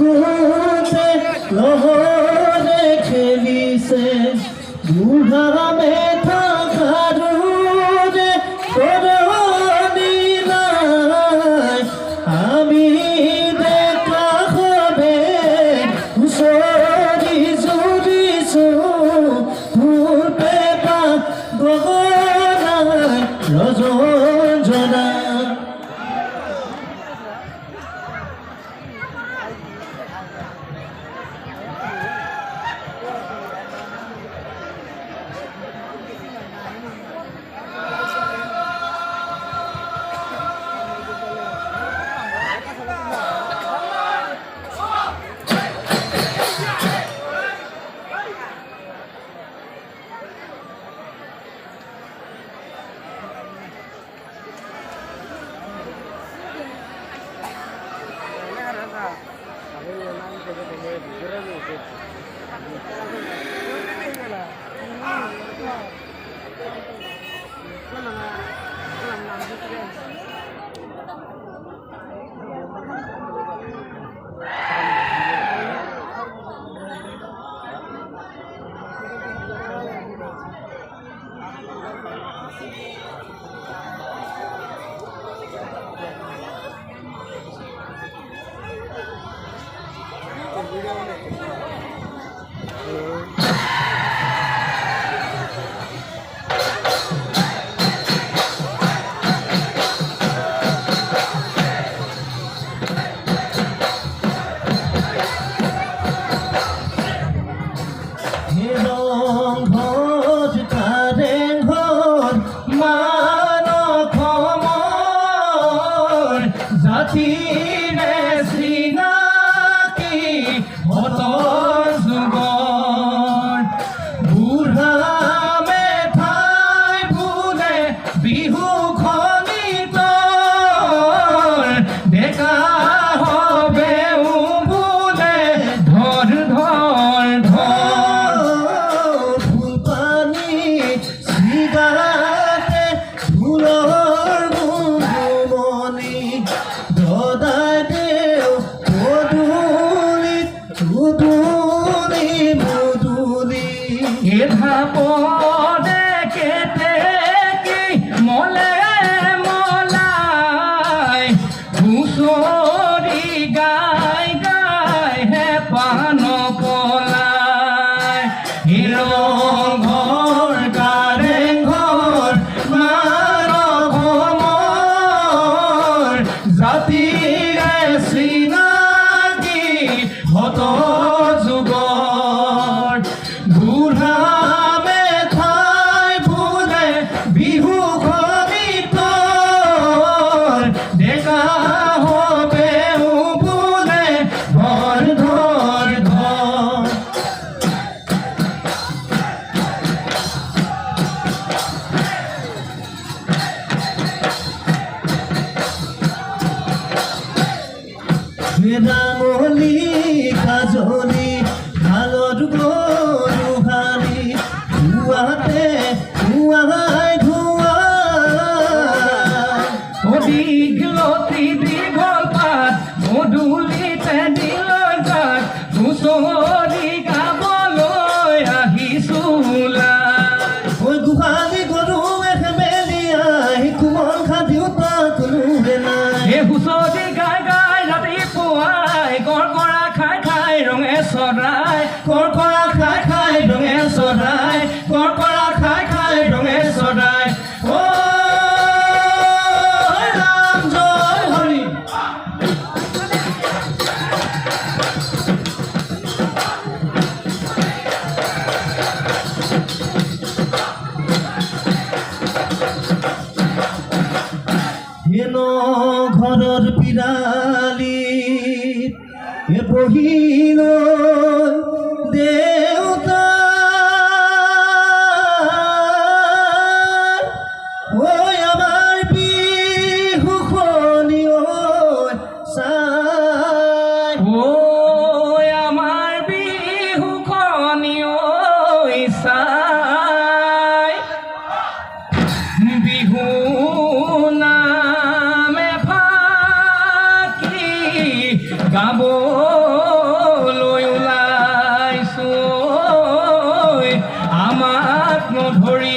কুতে বিহু সাথী Namun. কড়কড়া খাই খায় ডঙে চড়ায় কড়কড়া খাই খায় ডঙে চড়ায় ও রাম জয় হরি। হেন ঘরের পিরালি হে বহি ভরি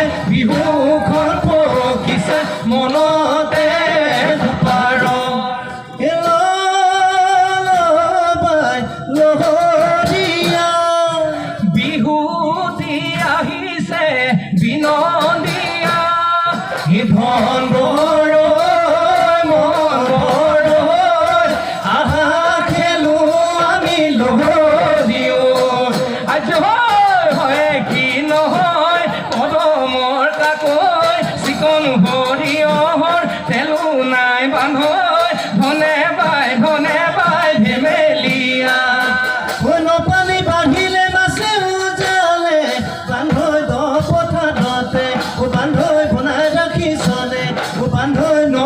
পকিছে বিহুখন পকিছে মনতে পাৰ লহৰীয়া বিহুতি আহিছে বিনদীয়া ধন হরিহর তেলু নাই বান্ধর ধনে বাই ধনে বাই ভেমেলিয়া কোন পানি বাঢ়িলে মাছে বনাই ৰাখিছনে বান্ধৈ ন